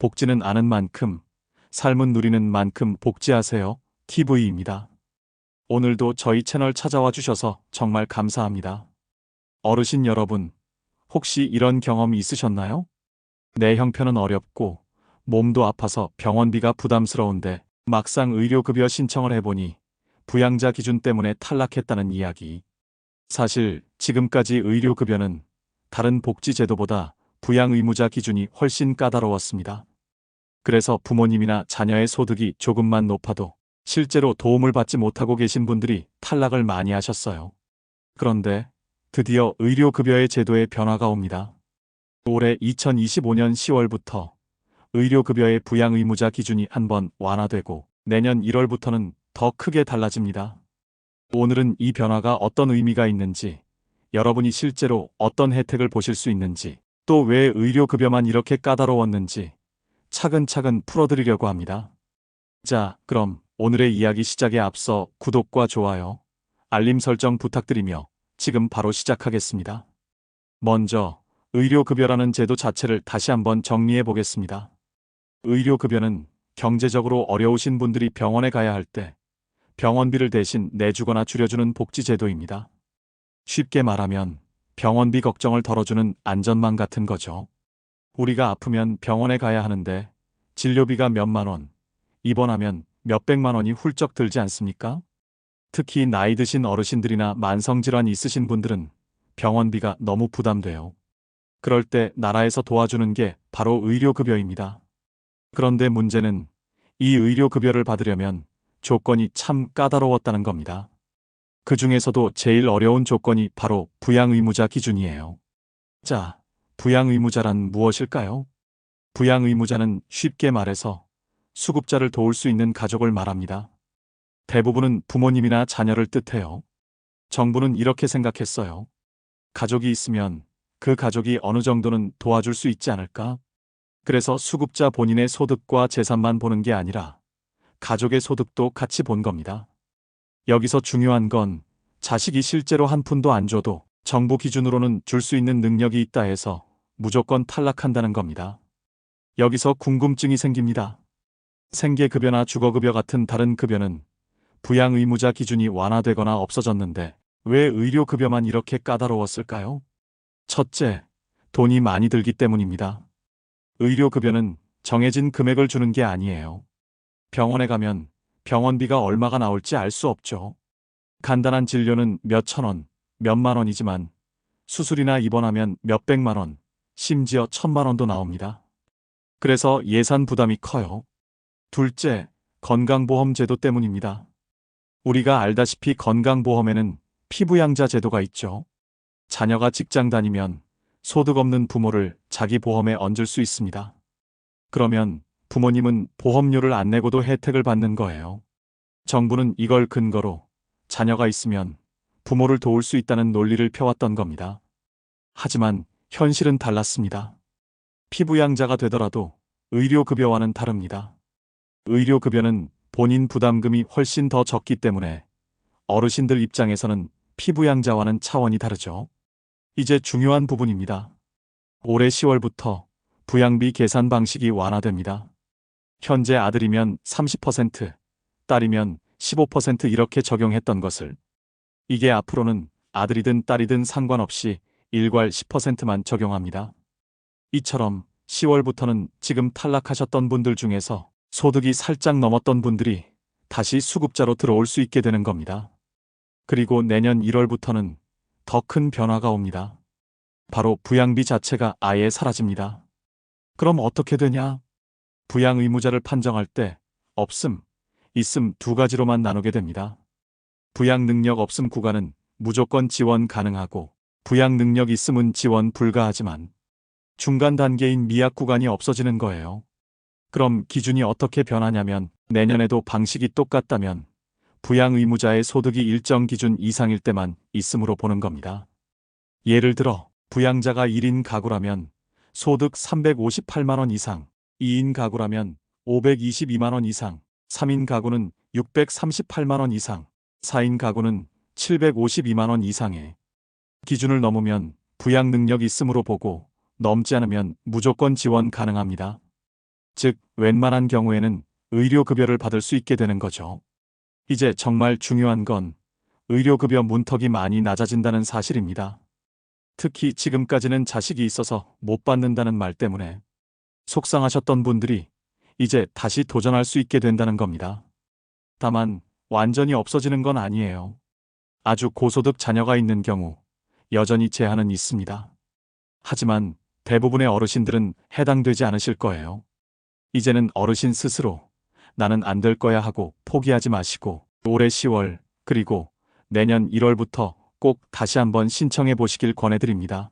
복지는 아는 만큼, 삶은 누리는 만큼 복지하세요. TV입니다. 오늘도 저희 채널 찾아와 주셔서 정말 감사합니다. 어르신 여러분, 혹시 이런 경험이 있으셨나요? 내 형편은 어렵고, 몸도 아파서 병원비가 부담스러운데, 막상 의료급여 신청을 해보니, 부양자 기준 때문에 탈락했다는 이야기. 사실, 지금까지 의료급여는 다른 복지제도보다 부양의무자 기준이 훨씬 까다로웠습니다. 그래서 부모님이나 자녀의 소득이 조금만 높아도 실제로 도움을 받지 못하고 계신 분들이 탈락을 많이 하셨어요. 그런데 드디어 의료급여의 제도에 변화가 옵니다. 올해 2025년 10월부터 의료급여의 부양의무자 기준이 한 번 완화되고 내년 1월부터는 더 크게 달라집니다. 오늘은 이 변화가 어떤 의미가 있는지, 여러분이 실제로 어떤 혜택을 보실 수 있는지, 또 왜 의료급여만 이렇게 까다로웠는지 차근차근 풀어드리려고 합니다. 자, 그럼 오늘의 이야기 시작에 앞서 구독과 좋아요, 알림 설정 부탁드리며 지금 바로 시작하겠습니다. 먼저 의료급여라는 제도 자체를 다시 한번 정리해 보겠습니다. 의료급여는 경제적으로 어려우신 분들이 병원에 가야 할 때 병원비를 대신 내주거나 줄여주는 복지제도입니다. 쉽게 말하면 병원비 걱정을 덜어주는 안전망 같은 거죠. 우리가 아프면 병원에 가야 하는데 진료비가 몇만 원, 입원하면 몇백만 원이 훌쩍 들지 않습니까? 특히 나이 드신 어르신들이나 만성질환 있으신 분들은 병원비가 너무 부담돼요. 그럴 때 나라에서 도와주는 게 바로 의료급여입니다. 그런데 문제는 이 의료급여를 받으려면 조건이 참 까다로웠다는 겁니다. 그 중에서도 제일 어려운 조건이 바로 부양의무자 기준이에요. 자, 부양 의무자란 무엇일까요? 부양 의무자는 쉽게 말해서 수급자를 도울 수 있는 가족을 말합니다. 대부분은 부모님이나 자녀를 뜻해요. 정부는 이렇게 생각했어요. 가족이 있으면 그 가족이 어느 정도는 도와줄 수 있지 않을까? 그래서 수급자 본인의 소득과 재산만 보는 게 아니라 가족의 소득도 같이 본 겁니다. 여기서 중요한 건 자식이 실제로 한 푼도 안 줘도 정부 기준으로는 줄 수 있는 능력이 있다 해서 무조건 탈락한다는 겁니다. 여기서 궁금증이 생깁니다. 생계급여나 주거급여 같은 다른 급여는 부양의무자 기준이 완화되거나 없어졌는데 왜 의료급여만 이렇게 까다로웠을까요? 첫째, 돈이 많이 들기 때문입니다. 의료급여는 정해진 금액을 주는 게 아니에요. 병원에 가면 병원비가 얼마가 나올지 알 수 없죠. 간단한 진료는 몇천 원, 몇만 원이지만 수술이나 입원하면 몇백만 원, 심지어 천만 원도 나옵니다. 그래서 예산 부담이 커요. 둘째, 건강보험 제도 때문입니다. 우리가 알다시피 건강보험에는 피부양자 제도가 있죠. 자녀가 직장 다니면 소득 없는 부모를 자기 보험에 얹을 수 있습니다. 그러면 부모님은 보험료를 안 내고도 혜택을 받는 거예요. 정부는 이걸 근거로 자녀가 있으면 부모를 도울 수 있다는 논리를 펴왔던 겁니다. 하지만 현실은 달랐습니다. 피부양자가 되더라도 의료급여와는 다릅니다. 의료급여는 본인 부담금이 훨씬 더 적기 때문에 어르신들 입장에서는 피부양자와는 차원이 다르죠. 이제 중요한 부분입니다. 올해 10월부터 부양비 계산 방식이 완화됩니다. 현재 아들이면 30%, 딸이면 15% 이렇게 적용했던 것을 이게 앞으로는 아들이든 딸이든 상관없이 일괄 10%만 적용합니다. 이처럼 10월부터는 지금 탈락하셨던 분들 중에서 소득이 살짝 넘었던 분들이 다시 수급자로 들어올 수 있게 되는 겁니다. 그리고 내년 1월부터는 더 큰 변화가 옵니다. 바로 부양비 자체가 아예 사라집니다. 그럼 어떻게 되냐? 부양 의무자를 판정할 때 없음, 있음 두 가지로만 나누게 됩니다. 부양 능력 없음 구간은 무조건 지원 가능하고 부양 능력 있음은 지원 불가하지만 중간 단계인 미약 구간이 없어지는 거예요. 그럼 기준이 어떻게 변하냐면 내년에도 방식이 똑같다면 부양 의무자의 소득이 일정 기준 이상일 때만 있음으로 보는 겁니다. 예를 들어 부양자가 1인 가구라면 소득 358만원 이상, 2인 가구라면 522만원 이상, 3인 가구는 638만원 이상, 4인 가구는 752만원 이상의 기준을 넘으면 부양 능력 있음으로 보고 넘지 않으면 무조건 지원 가능합니다. 즉, 웬만한 경우에는 의료급여를 받을 수 있게 되는 거죠. 이제 정말 중요한 건 의료급여 문턱이 많이 낮아진다는 사실입니다. 특히 지금까지는 자식이 있어서 못 받는다는 말 때문에 속상하셨던 분들이 이제 다시 도전할 수 있게 된다는 겁니다. 다만 완전히 없어지는 건 아니에요. 아주 고소득 자녀가 있는 경우 여전히 제한은 있습니다. 하지만 대부분의 어르신들은 해당되지 않으실 거예요. 이제는 어르신 스스로 나는 안 될 거야 하고 포기하지 마시고 올해 10월 그리고 내년 1월부터 꼭 다시 한번 신청해 보시길 권해드립니다.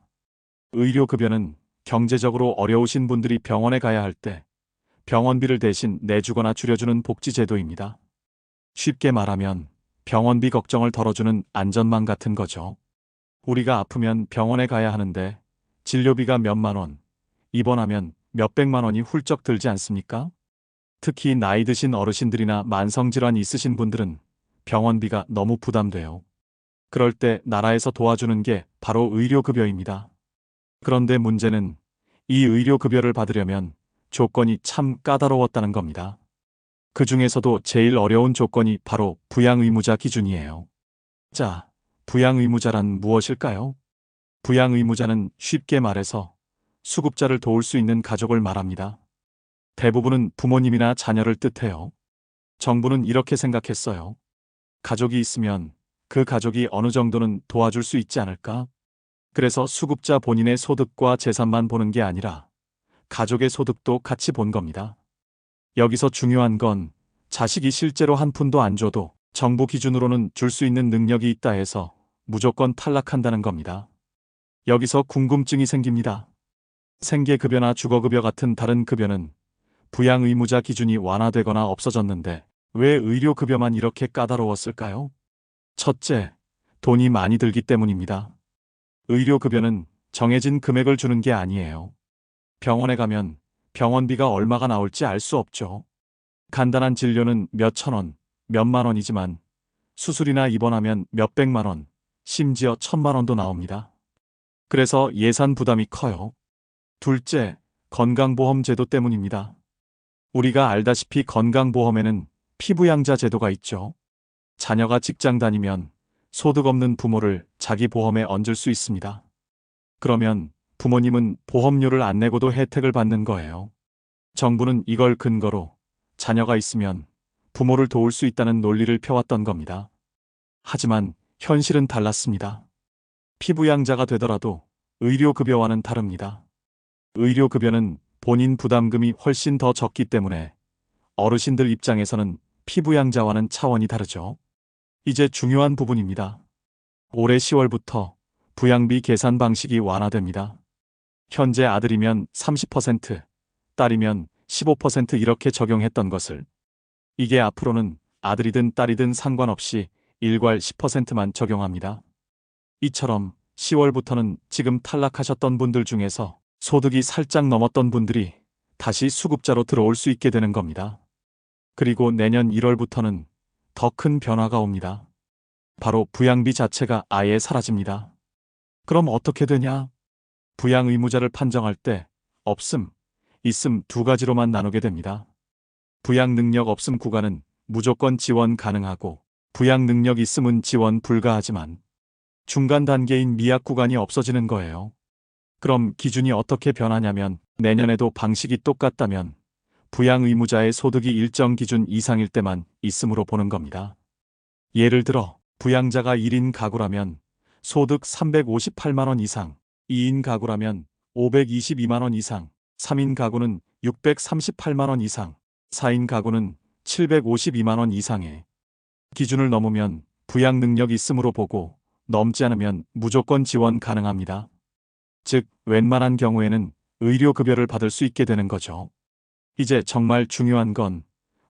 의료급여는 경제적으로 어려우신 분들이 병원에 가야 할 때 병원비를 대신 내주거나 줄여주는 복지제도입니다. 쉽게 말하면 병원비 걱정을 덜어주는 안전망 같은 거죠. 우리가 아프면 병원에 가야 하는데 진료비가 몇만 원, 입원하면 몇백만 원이 훌쩍 들지 않습니까? 특히 나이 드신 어르신들이나 만성질환 있으신 분들은 병원비가 너무 부담돼요. 그럴 때 나라에서 도와주는 게 바로 의료급여입니다. 그런데 문제는 이 의료급여를 받으려면 조건이 참 까다로웠다는 겁니다. 그 중에서도 제일 어려운 조건이 바로 부양의무자 기준이에요. 자, 부양 의무자란 무엇일까요? 부양 의무자는 쉽게 말해서 수급자를 도울 수 있는 가족을 말합니다. 대부분은 부모님이나 자녀를 뜻해요. 정부는 이렇게 생각했어요. 가족이 있으면 그 가족이 어느 정도는 도와줄 수 있지 않을까? 그래서 수급자 본인의 소득과 재산만 보는 게 아니라 가족의 소득도 같이 본 겁니다. 여기서 중요한 건 자식이 실제로 한 푼도 안 줘도 정부 기준으로는 줄 수 있는 능력이 있다 해서 무조건 탈락한다는 겁니다. 여기서 궁금증이 생깁니다. 생계급여나 주거급여 같은 다른 급여는 부양의무자 기준이 완화되거나 없어졌는데 왜 의료급여만 이렇게 까다로웠을까요? 첫째, 돈이 많이 들기 때문입니다. 의료급여는 정해진 금액을 주는 게 아니에요. 병원에 가면 병원비가 얼마가 나올지 알 수 없죠. 간단한 진료는 몇천 원, 몇만 원이지만 수술이나 입원하면 몇백만 원, 심지어 천만 원도 나옵니다. 그래서 예산 부담이 커요. 둘째, 건강보험 제도 때문입니다. 우리가 알다시피 건강보험에는 피부양자 제도가 있죠. 자녀가 직장 다니면 소득 없는 부모를 자기 보험에 얹을 수 있습니다. 그러면 부모님은 보험료를 안 내고도 혜택을 받는 거예요. 정부는 이걸 근거로 자녀가 있으면 부모를 도울 수 있다는 논리를 펴왔던 겁니다. 하지만 현실은 달랐습니다. 피부양자가 되더라도 의료급여와는 다릅니다. 의료급여는 본인 부담금이 훨씬 더 적기 때문에 어르신들 입장에서는 피부양자와는 차원이 다르죠. 이제 중요한 부분입니다. 올해 10월부터 부양비 계산 방식이 완화됩니다. 현재 아들이면 30%, 딸이면 15% 이렇게 적용했던 것을 이게 앞으로는 아들이든 딸이든 상관없이 일괄 10%만 적용합니다. 이처럼 10월부터는 지금 탈락하셨던 분들 중에서 소득이 살짝 넘었던 분들이 다시 수급자로 들어올 수 있게 되는 겁니다. 그리고 내년 1월부터는 더 큰 변화가 옵니다. 바로 부양비 자체가 아예 사라집니다. 그럼 어떻게 되냐? 부양 의무자를 판정할 때 없음, 있음 두 가지로만 나누게 됩니다. 부양 능력 없음 구간은 무조건 지원 가능하고 부양 능력 있음은 지원 불가하지만 중간 단계인 미약 구간이 없어지는 거예요. 그럼 기준이 어떻게 변하냐면 내년에도 방식이 똑같다면 부양 의무자의 소득이 일정 기준 이상일 때만 있음으로 보는 겁니다. 예를 들어 부양자가 1인 가구라면 소득 358만원 이상, 2인 가구라면 522만원 이상, 3인 가구는 638만원 이상, 4인 가구는 752만원 이상의 기준을 넘으면 부양 능력 있음으로 보고 넘지 않으면 무조건 지원 가능합니다. 즉, 웬만한 경우에는 의료급여를 받을 수 있게 되는 거죠. 이제 정말 중요한 건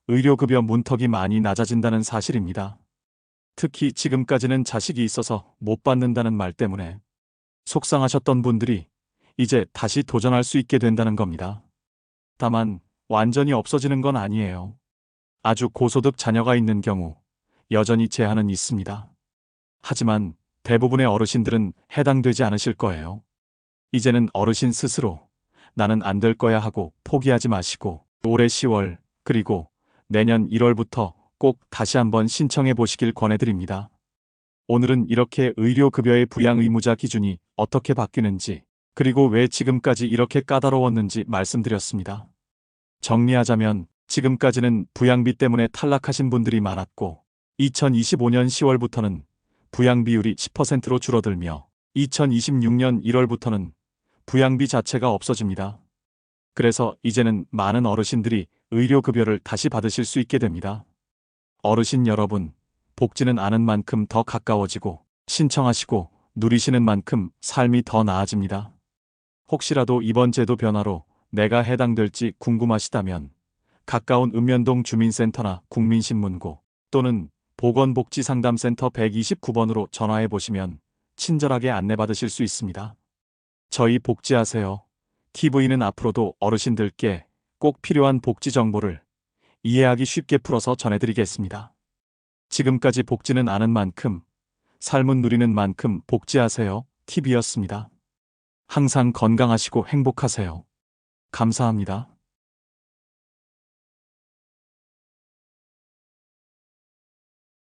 의료급여 문턱이 많이 낮아진다는 사실입니다. 특히 지금까지는 자식이 있어서 못 받는다는 말 때문에 속상하셨던 분들이 이제 다시 도전할 수 있게 된다는 겁니다. 다만 완전히 없어지는 건 아니에요. 아주 고소득 자녀가 있는 경우 여전히 제한은 있습니다. 하지만 대부분의 어르신들은 해당되지 않으실 거예요. 이제는 어르신 스스로 나는 안 될 거야 하고 포기하지 마시고 올해 10월, 그리고 내년 1월부터 꼭 다시 한번 신청해 보시길 권해드립니다. 오늘은 이렇게 의료급여의 부양 의무자 기준이 어떻게 바뀌는지, 그리고 왜 지금까지 이렇게 까다로웠는지 말씀드렸습니다. 정리하자면 지금까지는 부양비 때문에 탈락하신 분들이 많았고 2025년 10월부터는 부양 비율이 10%로 줄어들며 2026년 1월부터는 부양비 자체가 없어집니다. 그래서 이제는 많은 어르신들이 의료급여를 다시 받으실 수 있게 됩니다. 어르신 여러분, 복지는 아는 만큼 더 가까워지고 신청하시고 누리시는 만큼 삶이 더 나아집니다. 혹시라도 이번 제도 변화로 내가 해당될지 궁금하시다면 가까운 읍면동 주민센터나 국민신문고 또는 보건복지상담센터 129번으로 전화해 보시면 친절하게 안내받으실 수 있습니다. 저희 복지하세요. TV는 앞으로도 어르신들께 꼭 필요한 복지 정보를 이해하기 쉽게 풀어서 전해드리겠습니다. 지금까지 복지는 아는 만큼, 삶은 누리는 만큼 복지하세요. TV였습니다. 항상 건강하시고 행복하세요. 감사합니다.